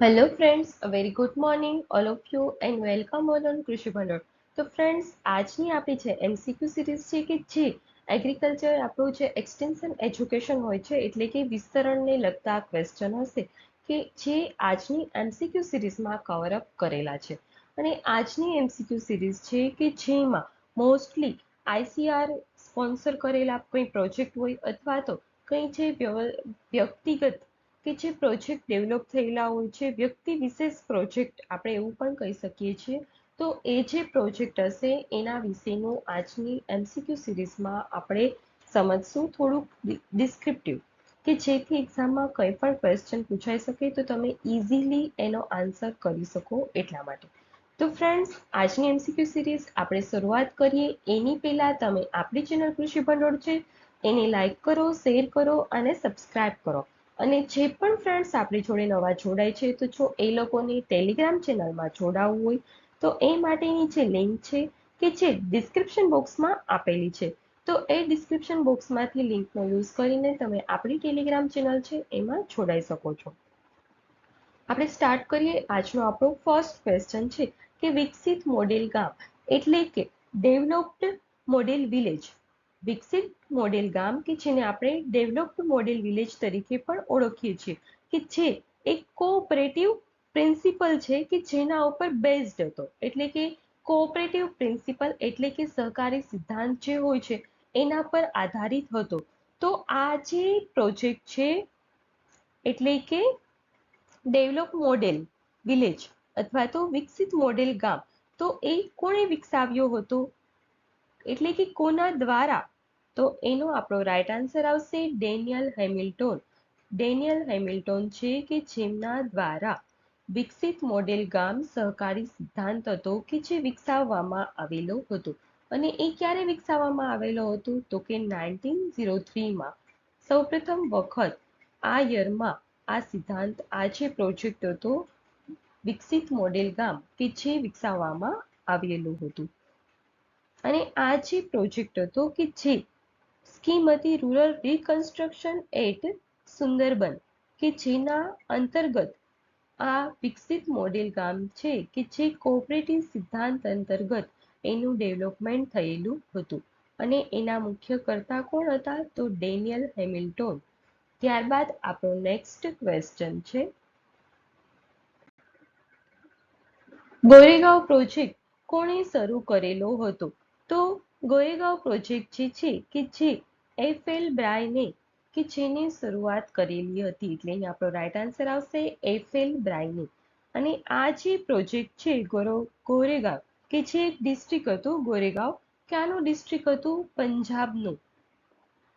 Hello friends, a very good morning all of you and welcome all કૃષિ ભંડોળ તો friends આજની આપણી છે એમસીક્યુ સિરીઝ છે કે જે એગ્રીકલ્ચર આપણું જે એક્સટેન્શન એજ્યુકેશન હોય છે એટલે કે વિસ્તરણને લગતા ક્વેશ્ચન હશે કે જે આજની એમસીક્યુ સિરીઝમાં કવરઅપ કરેલા છે. અને આજની એમસીક્યુ સિરીઝ છે કે જેમાં મોસ્ટલી આઈસીઆર સ્પોન્સર કરેલા કંઈ પ્રોજેક્ટ હોય અથવા તો કંઈ જે વ્યક્તિગત કે જે પ્રોજેક્ટ ડેવલપ થયેલા હોય છે, વ્યક્તિ વિશેષ પ્રોજેક્ટ આપણે એવું પણ કહી શકીએ છીએ. તો એ જે પ્રોજેક્ટ હશે, એના વિશેનું આજની એમસીક્યુ સિરીઝમાં આપણે સમજશું થોડુંક ડિસ્ક્રિપ્ટિવ કે જેથી એક્ઝામમાં કંઈ પણ ક્વેશ્ચન પૂછાઈ શકે તો તમે ઇઝીલી એનો આન્સર કરી શકો એટલા માટે. તો ફ્રેન્ડ્સ આજની એમસીક્યુ સિરીઝ આપણે શરૂઆત કરીએ. એની પહેલાં તમે આપણી ચેનલ કૃષિ ભંડોળ છે, એને લાઈક કરો શેર કરો અને સબસ્ક્રાઈબ કરો. અને જે પણ ફ્રેન્ડ્સ આપણી જોડે નવા જોડાય છે, તો જો એ લોકોની ટેલિગ્રામ ચેનલમાં જોડાવવું હોય, તો એ માટેની જે લિંક છે કે જે ડિસ્ક્રિપ્શન બોક્સમાં આપેલી છે, તો એ ડિસ્ક્રિપ્શન બોક્સમાંથી લિંકનો યુઝ કરીને તમે આપણી ટેલિગ્રામ ચેનલ છે, એમાં જોડાઈ શકો છો. આપણે સ્ટાર્ટ કરીએ આજનો આપણો ફર્સ્ટ ક્વેશ્ચન છે કે વિકસિત મોડેલ ગામ એટલે કે ડેવલપ્ડ મોડેલ વિલેજ વિકસિત મોડેલ ગામ કે જેને આપણે ડેવલપ્ડ મોડેલ વિલેજ તરીકે પણ ઓળખીએ છીએ, કે જે એક કોઓપરેટિવ પ્રિન્સિપલ છે કે જેના ઉપર બેઝડ હતો. એટલે કે કોઓપરેટિવ પ્રિન્સિપલ એટલે કે સહકારી સિદ્ધાંત જે હોય છે, એના પર આધારિત હતો. તો આ જે પ્રોજેક્ટ છે, એટલે કે ડેવલપ મોડેલ વિલેજ અથવા તો વિકસિત મોડેલ ગામ, તો એ કોણે વિકસાવ્યો હતો? એટલે કે કોના દ્વારા તો એનો આપણો રાઈટ આન્સર આવશે ડેનિયલ હેમિલ્ટોન ડેનિયલ હેમિલ્ટોન છે કે જેમના દ્વારા વિકસિત મોડેલ ગામ સહકારી સિદ્ધાંત હતો કે જે વિકસાવવામાં આવેલો હતો. અને એ ક્યારે વિકસાવવામાં આવેલો હતો? તો કે નાઇન્ટીન ઝીરો થ્રીમાં સૌપ્રથમ વખત આ યરમાં આ સિદ્ધાંત, આ જે પ્રોજેક્ટ હતો, વિકસિત મોડેલ ગામ કે જે વિકસાવવામાં આવેલું હતું. અને આ જે પ્રોજેક્ટ હતો કે જે scheme rural reconstruction at Sundarban, કે જેના અંતર્ગત આ વિકસિત મોડેલ ગામ છે, કે જે કોઓપરેટિવ સિદ્ધાંત અંતર્ગત એનું ડેવલપમેન્ટ થયેલું હતું. અને એના મુખ્ય કર્તા કોણ હતા? તો ડેનિયલ હેમિલ્ટોન. ત્યારબાદ આપણો નેક્સ્ટ ક્વેશ્ચન છે. ગોરેગાંવ પ્રોજેક્ટ કોણે શરૂ કરેલો હતો? તો ગોરેગાંવ પ્રોજેક્ટ જે છે, કે જે એફ એલ બ્રાયને કે જેને શરૂઆત કરેલી હતી. એટલે અહીં આપણો રાઈટ આન્સર આવશે એફ એલ બ્રાયને. અને આ જે પ્રોજેક્ટ છે ગોરો, ગોરેગાંવ, કે જે એક ડિસ્ટ્રિક્ટ હતું ગોરેગાંવ, ક્યાંનું ડિસ્ટ્રિક્ટ હતું? પંજાબનું.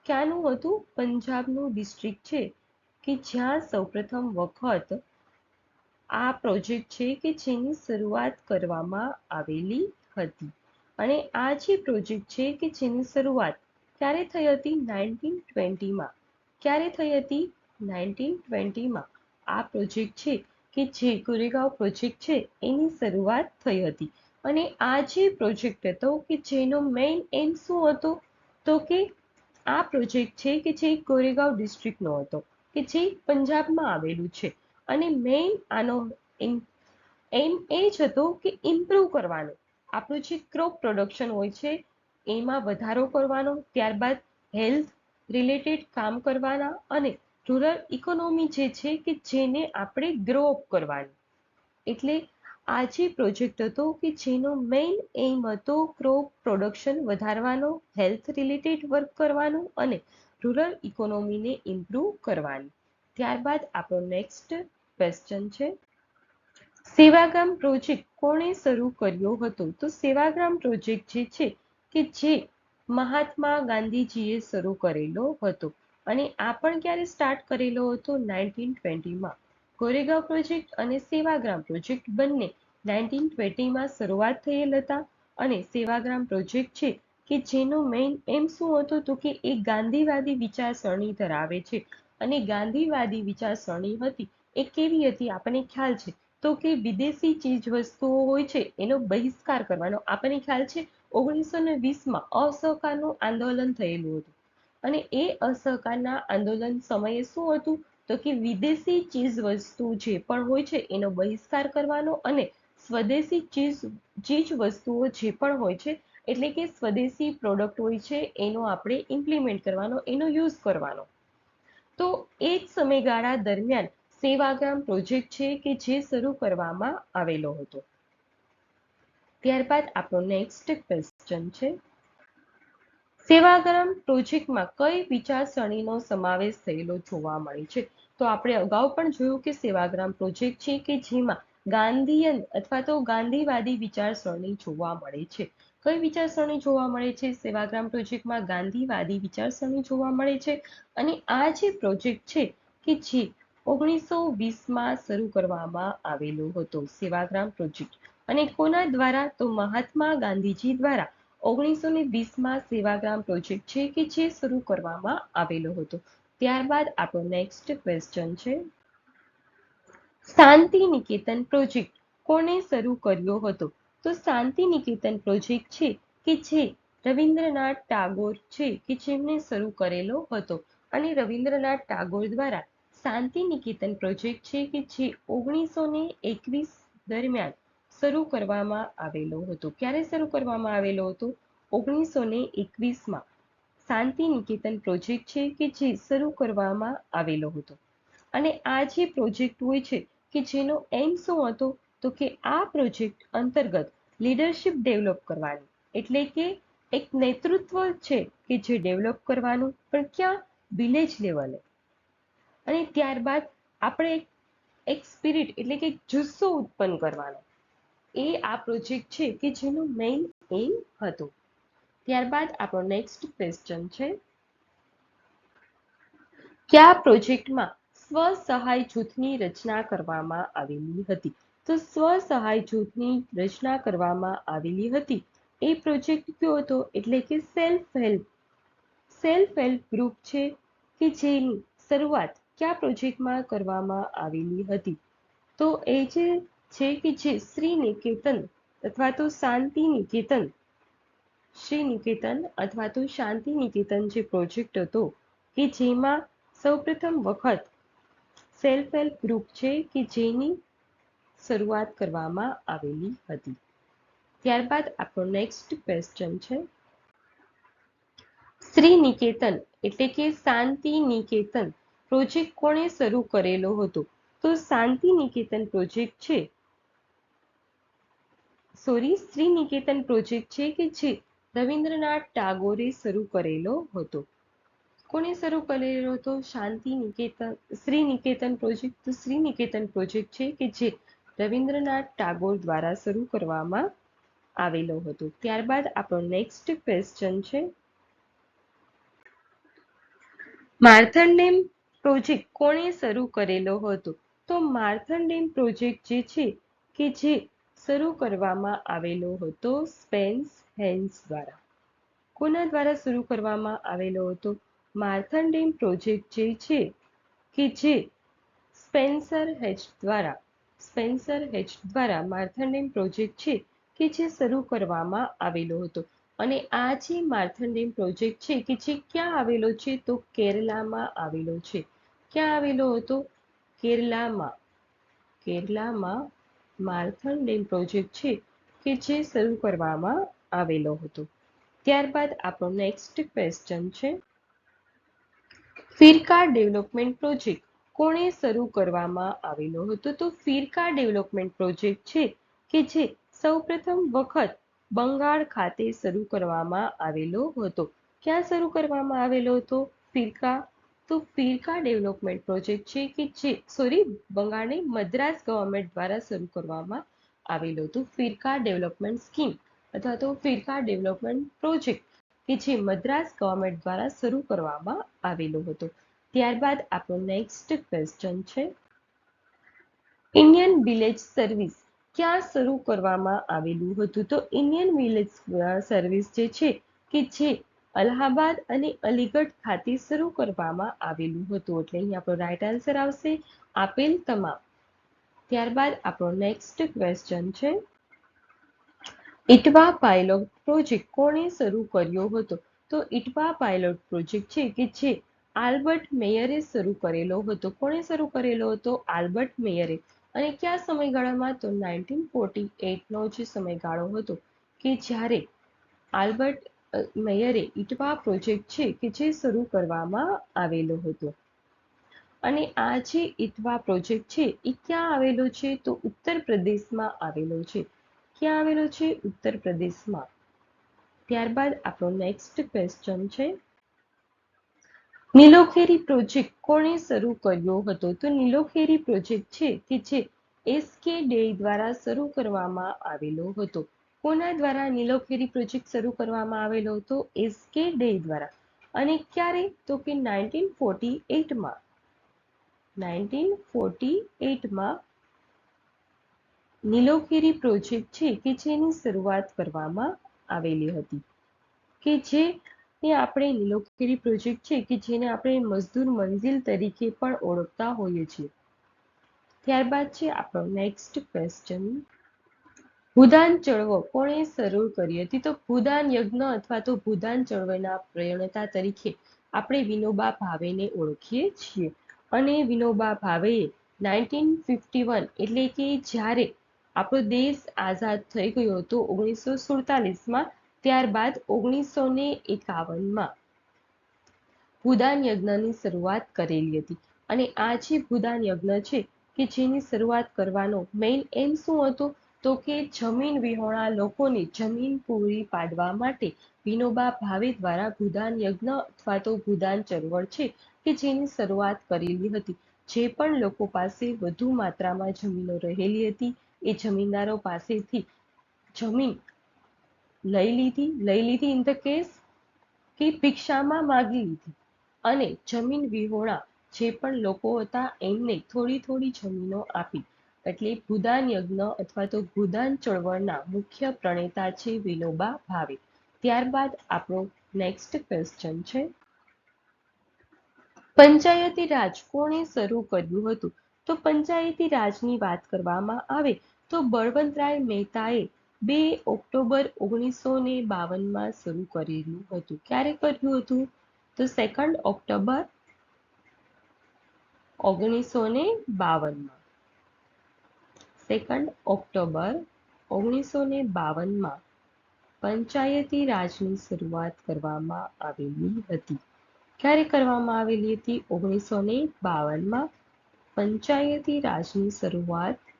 ક્યાંનું હતું? પંજાબનું ડિસ્ટ્રિક્ટ છે. કે જ્યાં સૌપ્રથમ વખત આ પ્રોજેક્ટ છે કે જેની શરૂઆત કરવામાં આવેલી હતી. અને આ જે પ્રોજેક્ટ છે કે જેની શરૂઆત ક્યારે થઈ હતી નાઇન્ટીન ટ્વેન્ટીમાં? ક્યારે થઈ હતી નાઇન્ટીન ટ્વેન્ટીમાં? આ પ્રોજેક્ટ છે કે જે કોરેગાંવ પ્રોજેક્ટ છે, એની શરૂઆત થઈ હતી. અને આ જે પ્રોજેક્ટ હતો કે જેનો મેઇન એમ શું હતો? તો કે આ પ્રોજેક્ટ છે કે જે કોરેગાંવ ડિસ્ટ્રિક્ટનો હતો, કે જે પંજાબમાં આવેલું છે. અને મેઇન આનો એમ એ જ હતો કે ઇમ્પ્રૂવ કરવાનો. આપણું જે ક્રોપ પ્રોડક્શન હોય છે એમાં વધારો કરવાનો, ત્યારબાદ હેલ્થ રિલેટેડ કામ કરવાના અને રૂરલ ઇકોનોમી જે છે કે જેને આપણે ગ્રો અપ કરવાની. એટલે આ જે પ્રોજેક્ટ હતો કે જેનો મેઇન એમ હતો ક્રોપ પ્રોડક્શન વધારવાનો હેલ્થ રિલેટેડ વર્ક કરવાનું અને રૂરલ ઇકોનોમીને ઇમ્પ્રૂવ કરવાની. ત્યારબાદ આપણો નેક્સ્ટ ક્વેશ્ચન છે. સેવાગ્રામ પ્રોજેક્ટ કોણે શરૂ કર્યો હતો? તો સેવાગ્રામ પ્રોજેક્ટ જે છે કે જે મહાત્મા ગાંધીજીએ શરૂ કરેલો હતો. અને આ પણ ક્યારે સ્ટાર્ટ કરેલો હતો? નાઇન્ટીન ટ્વેન્ટીમાં. કોરેગાંવ પ્રોજેક્ટ અને સેવાગ્રામ પ્રોજેક્ટ બંને નાઇન્ટીન ટ્વેન્ટીમાં શરૂઆત થયેલ હતા. અને સેવાગ્રામ પ્રોજેક્ટ છે કે જેનો મેઇન એમ શું હતો તો કે એ ગાંધીવાદી વિચારસરણી ધરાવે છે. અને ગાંધીવાદી વિચારસરણી હતી એ કેવી હતી? આપણને ખ્યાલ છે. તો કે વિદેશી ચીજ વસ્તુઓ હોય છે, એનો બહિષ્કાર કરવાનો. આપણને ખ્યાલ છે, ઓગણીસો ને વીસમાં અસહકારનું આંદોલન થયેલું હતું. અને એ અસહકારના આંદોલન સમયે શું હતું? તો કે વિદેશી ચીજ વસ્તુ જે પણ હોય છે, એનો બહિષ્કાર કરવાનો અને સ્વદેશી ચીજ ચીજ વસ્તુઓ જે પણ હોય છે, એટલે કે સ્વદેશી પ્રોડક્ટ હોય છે, એનો આપણે ઇમ્પ્લિમેન્ટ કરવાનો, એનો યુઝ કરવાનો. તો એ જ સમયગાળા દરમિયાન સેવાગ્રામ પ્રોજેક્ટ છે કે જે શરૂ કરવામાં આવેલો હતો. ત્યારબાદ આપણો નેક્સ્ટ ક્વેશ્ચન છે. સેવાગ્રામ પ્રોજેક્ટમાં કઈ વિચારસરણીનો સમાવેશ થયેલો જોવા મળે છે? તો આપણે અગાઉ પણ જોયું કે સેવાગ્રામ પ્રોજેક્ટ છે કે જેમાં ગાંધીયન અથવા તો ગાંધીવાદી વિચારસરણી જોવા મળે છે. કઈ વિચારસરણી જોવા મળે છે? સેવાગ્રામ પ્રોજેક્ટમાં ગાંધીવાદી વિચારસરણી જોવા મળે છે. અને આ જે પ્રોજેક્ટ છે કે જે ઓગણીસો વીસમાં શરૂ કરવામાં આવેલો હતો સેવાગ્રામ પ્રોજેક્ટ. અને કોના દ્વારા? તો મહાત્મા ગાંધીજી દ્વારા ઓગણીસો ને વીસમાં સેવાગ્રામ પ્રોજેક્ટ છે કે જે શરૂ કરવામાં આવેલો હતો. ત્યારબાદ આપણો નેક્સ્ટ ક્વેશ્ચન છે. શાંતિ નિકેતન પ્રોજેક્ટ કોને શરૂ કર્યો હતો? તો શાંતિ નિકેતન પ્રોજેક્ટ છે કે જે રવિન્દ્રનાથ ટાગોર છે કે જેમણે શરૂ કરેલો હતો. અને રવિન્દ્રનાથ ટાગોર દ્વારા શાંતિ નિકેતન પ્રોજેક્ટ છે કે જે ઓગણીસો દરમિયાન શરૂ કરવામાં આવેલો હતો. ક્યારે શરૂ કરવામાં આવેલો હતો? ઓગણીસો ને એકવીસમાં શાંતિ નિકેતન પ્રોજેક્ટ છે કે જે શરૂ કરવામાં આવેલો હતો. અને આ જે પ્રોજેક્ટ હોય છે કે જેનો એમ શું હતો? તો કે આ પ્રોજેક્ટ અંતર્ગત લીડરશિપ ડેવલપ કરવાની. એટલે કે એક નેતૃત્વ છે કે જે ડેવલપ કરવાનું, પણ ક્યાં? વિલેજ લેવલે. અને ત્યારબાદ આપણે એક સ્પિરિટ એટલે કે જુસ્સો ઉત્પન્ન કરવાનો. એ આ પ્રોજેક્ટ છે કે જેનો મેઇન એમ હતો. ત્યારબાદ આપણો નેક્સ્ટ ક્વેશ્ચન છે. કયા પ્રોજેક્ટમાં સ્વ સહાય જૂથની રચના કરવામાં આવેલી હતી? તો સ્વ સહાય જૂથની રચના કરવામાં આવેલી હતી. એ પ્રોજેક્ટ કયો હતો? એટલે કે self help self help group છે કે જેની શરૂઆત કયા પ્રોજેક્ટમાં કરવામાં આવેલી હતી? તો એ જે છે કે જે શ્રી નિકેતન અથવા તો શાંતિ નિકેતન શ્રી નિકેતન અથવા તો શાંતિ નિકેતન જે પ્રોજેક્ટ હતો, કે જેમાં સૌપ્રથમ વખત સેલ્ફ હેલ્પ ગ્રુપ છે કે જેની શરૂઆત કરવામાં આવેલી હતી. ત્યારબાદ આપણો નેક્સ્ટ ક્વેશ્ચન છે. શ્રી નિકેતન એટલે કે શાંતિ નિકેતન પ્રોજેક્ટ કોણે શરૂ કરેલો હતો? તો શાંતિ નિકેતન પ્રોજેક્ટ છે. સોરી શ્રી નિકેતન પ્રોજેક્ટ છે કે જે રવિન્દ્રનાથ ટાગોરે શરૂ કરેલો હતો? કોણે શરૂ કરેલો હતો? શાંતિ નિકેતન શ્રી નિકેતન પ્રોજેક્ટ? તો શ્રી નિકેતન પ્રોજેક્ટ છે કે જે રવિન્દ્રનાથ ટાગોર દ્વારા શરૂ કરવામાં આવેલો હતો. ત્યારબાદ આપણો નેક્સ્ટ ક્વેશ્ચન છે. માર્થન પ્રોજેક્ટ કોણે શરૂ કરેલો હતો? તો માર્થન પ્રોજેક્ટ જે છે કે જે શરૂ કરવામાં આવેલો હતો સ્પેન્સ હેન્સ દ્વારા. કોના દ્વારા શરૂ કરવામાં આવેલો હતો? માર્થન્ડેમ પ્રોજેક્ટ જે છે કે જે સ્પેન્સર હેચ દ્વારા, સ્પેન્સર હેચ દ્વારા માર્થન્ડેમ પ્રોજેક્ટ છે કે જે શરૂ કરવામાં આવેલો હતો. અને આ જે માર્થન્ડેમ પ્રોજેક્ટ છે કે જે ક્યાં આવેલો છે? તો કેરલામાં આવેલો છે. ક્યાં આવેલું હતું? કેરલામાં. કેરલામાં માર્થન ડેમ પ્રોજેક્ટ છે કે જે શરૂ કરવામાં આવેલો હતો. ત્યારબાદ આપણો નેક્સ્ટ ક્વેશ્ચન છે. ફિરકા ડેવલપમેન્ટ પ્રોજેક્ટ કોણે શરૂ કરવામાં આવેલો હતો? તો ફિરકા ડેવલપમેન્ટ પ્રોજેક્ટ છે કે જે સૌપ્રથમ વખત બંગાળ ખાતે શરૂ કરવામાં આવેલો હતો. ક્યાં શરૂ કરવામાં આવેલો હતો? ફિરકા તો પીરકા ડેવલપમેન્ટ પ્રોજેક્ટ છે કે જે સોરી બંગાળની મદ્રાસ ગવર્મેન્ટ દ્વારા શરૂ કરવામાં આવેલું હતું. ફિરકા ડેવલપમેન્ટ સ્કીમ અથવા તો ફિરકા ડેવલપમેન્ટ પ્રોજેક્ટ કે જે મદ્રાસ ગવર્મેન્ટ દ્વારા શરૂ કરવામાં આવેલો હતો. ત્યારબાદ આપણો નેક્સ્ટ ક્વેશ્ચન છે. ઇન્ડિયન વિલેજ સર્વિસ ક્યાં શરૂ કરવામાં આવેલું હતું? તો ઇન્ડિયન વિલેજ સર્વિસ જે છે કે જે અલ્હાબાદ અને અલીગઢ ખાતે શરૂ કરવામાં આવેલું હતું. એટલે અહીં આપણો રાઈટ આન્સર આવશે આપેલ તમામ. ત્યારબાદ આપણો નેક્સ્ટ ક્વેશ્ચન છે. ઇટવા પાયલોટ પ્રોજેક્ટ કોણે શરૂ કર્યો હતો? તો ઇટવા પાયલોટ પ્રોજેક્ટ છે કે જે આલ્બર્ટ મેયરે શરૂ કરેલો હતો. કોણે શરૂ કરેલો હતો? આલ્બર્ટ મેયરે. અને કયા સમયગાળામાં? તો નાઇન્ટીન ફોર્ટી એટનો જે સમયગાળો હતો કે જ્યારે આલ્બર્ટ મેયરે ઇટવા પ્રોજેક્ટ છે કે જે શરૂ કરવામાં આવેલો હતો. અને આ જે ઇટવા પ્રોજેક્ટ છે એ ક્યાં આવેલો છે? તો ઉત્તર પ્રદેશમાં આવેલો છે. ક્યાં આવેલો છે? ઉત્તર પ્રદેશમાં. ત્યારબાદ આપણો નેક્સ્ટ ક્વેશ્ચન છે. નીલોખેરી પ્રોજેક્ટ કોણે શરૂ કર્યો હતો? તો નીલોખેરી પ્રોજેક્ટ છે કે જે એસકે ડે દ્વારા શરૂ કરવામાં આવેલો હતો. કોના દ્વારા નીલોખેરી પ્રોજેક્ટ શરૂ કરવામાં આવેલો હતો? એસકે ડે દ્વારા. અને ક્યારે? તો કે નાઇન્ટીન ફોર્ટી એટમાં નાઇન્ટીન ફોર્ટી એટમાં નીલોખેરી પ્રોજેક્ટ છે કે જેની શરૂઆત કરવામાં આવેલી હતી. કે જે આપણે નીલોખેરી પ્રોજેક્ટ છે કે જેને આપણે મજદૂર મંઝિલ તરીકે પણ ઓળખતા હોઈએ છીએ. ત્યારબાદ છે આપણો નેક્સ્ટ ક્વેશ્ચન ભૂદાન ચળવો, કોણે શરૂ કરી હતી? તો ભૂદાન યજ્ઞ અથવા તો ભૂદાન ચળવળના પ્રણેતા તરીકે આપણે વિનોબા ભાવેને ઓળખીએ છીએ. અને વિનોબા ભાવેએ નાઇન્ટીન ફિફ્ટી વન એટલે કે જ્યારે આપણો દેશ આઝાદ થઈ ગયો હતો ઓગણીસો સુડતાલીસમાં, ત્યારબાદ ઓગણીસો ને એકાવનમાં ભૂદાન યજ્ઞની શરૂઆત કરેલી હતી. અને આ જે ભૂદાન યજ્ઞ છે કે જેની શરૂઆત કરવાનો મેઇન એમ શું હતો? તો કે જમીન વિહોણા લોકોને જમીન પૂરી પાડવા માટે વિનોબા ભાવે દ્વારા ભૂદાન યજ્ઞ અથવા તો ભૂદાન ચળવળ છે કે જેની શરૂઆત કરેલી હતી. જે પણ લોકો પાસે વધુ માત્રામાં જમીનો રહેલી હતી, એ જમીનદારો પાસેથી જમીન લઈ લીધી. લઈ લીધી ઇન ધ કેસ કે ભિક્ષામાં માગી લીધી. અને જમીન વિહોણા જે પણ લોકો હતા, એમને થોડી થોડી જમીનો આપી. એટલે ભૂદાન યજ્ઞ અથવા તો ભૂદાન ચળવળના મુખ્ય પ્રણેતા છે વિનોબા ભાવે. ત્યારબાદ આપણો નેક્સ્ટ ક્વેશ્ચન છે. પંચાયતી રાજ કોણે શરૂ કર્યું હતું? તો પંચાયતી રાજની વાત કરવામાં આવે તો બળવંતરાય મહેતાએ બે ઓક્ટોબર ઓગણીસો ને બાવનમાં શરૂ કરેલું હતું. ક્યારે કર્યું હતું? તો સેકન્ડ ઓક્ટોબર ઓગણીસો ને બાવનમાં. સેકન્ડ ઓક્ટોબર ઓગણીસો ને બાવનમાં પંચાયતી રાજની શરૂઆત કરવામાં આવેલી હતી. ક્યારે કરવામાં આવેલી હતી? ઓગણીસો ને બાવનમાં પંચાયતી રાજની શરૂઆત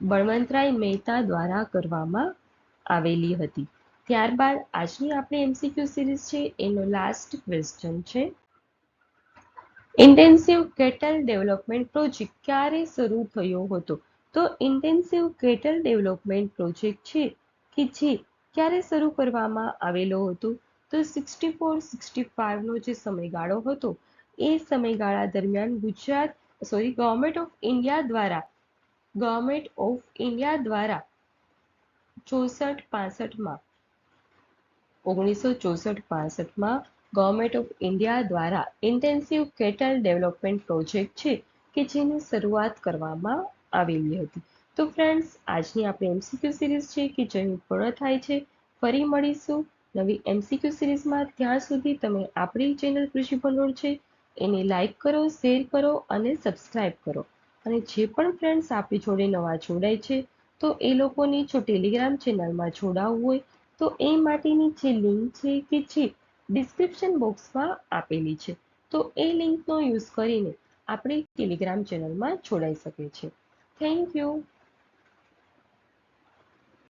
બળવંતરાય મહેતા દ્વારા કરવામાં આવેલી હતી. ત્યારબાદ આજની આપણી એમસીક્યુ સિરીઝ છે, એનો લાસ્ટ ક્વેશ્ચન છે. ઇન્ટેન્સિવ કેટલ ડેવલપમેન્ટ પ્રોજેક્ટ ક્યારે શરૂ થયો હતો? તો ઇન્ટેન્સિવ કેટલ ડેવલપમેન્ટ પ્રોજેક્ટ છે કે જે ક્યારે શરૂ કરવામાં આવેલો હતો? તો સિક્સટી ફોર, સિક્સટી ફાઇવનો જે સમયગાળો હતો, એ સમયગાળા દરમિયાન Gujarat sorry government of India દ્વારા ગવર્મેન્ટ ઓફ ઇન્ડિયા દ્વારા ચોસઠ, પાસઠમાં, ઓગણીસો ચોસઠ, પાસઠમાં ગવર્મેન્ટ ઓફ ઇન્ડિયા દ્વારા ઇન્ટેન્સિવ કેટલ ડેવલપમેન્ટ પ્રોજેક્ટ છે કે જેની શરૂઆત કરવામાં આવેલી હતી. તો ફ્રેન્ડ્સ આજની આપણી એમસીક્યુ સિરીઝ છે કે જે પૂર્ણ થાય છે, ફરી મળીશું નવી એમસીક્યુ સિરીઝમાં ત્યાં સુધી તમે આપણી ચેનલ કૃષિ ભંડોળ છે, એને લાઈક કરો શેર કરો અને સબસ્ક્રાઈબ કરો. અને જે પણ ફ્રેન્ડ્સ આપણી જોડે નવા જોડાય છે, તો એ લોકોની જો ટેલિગ્રામ ચેનલમાં જોડાવવું હોય, તો એ માટેની જે લિંક છે કે જે ડિસ્ક્રિપ્શન બોક્સમાં આપેલી છે. તો એ લિંકનો યુઝ કરીને આપણે ટેલિગ્રામ ચેનલમાં જોડાઈ શકે છે. Thank you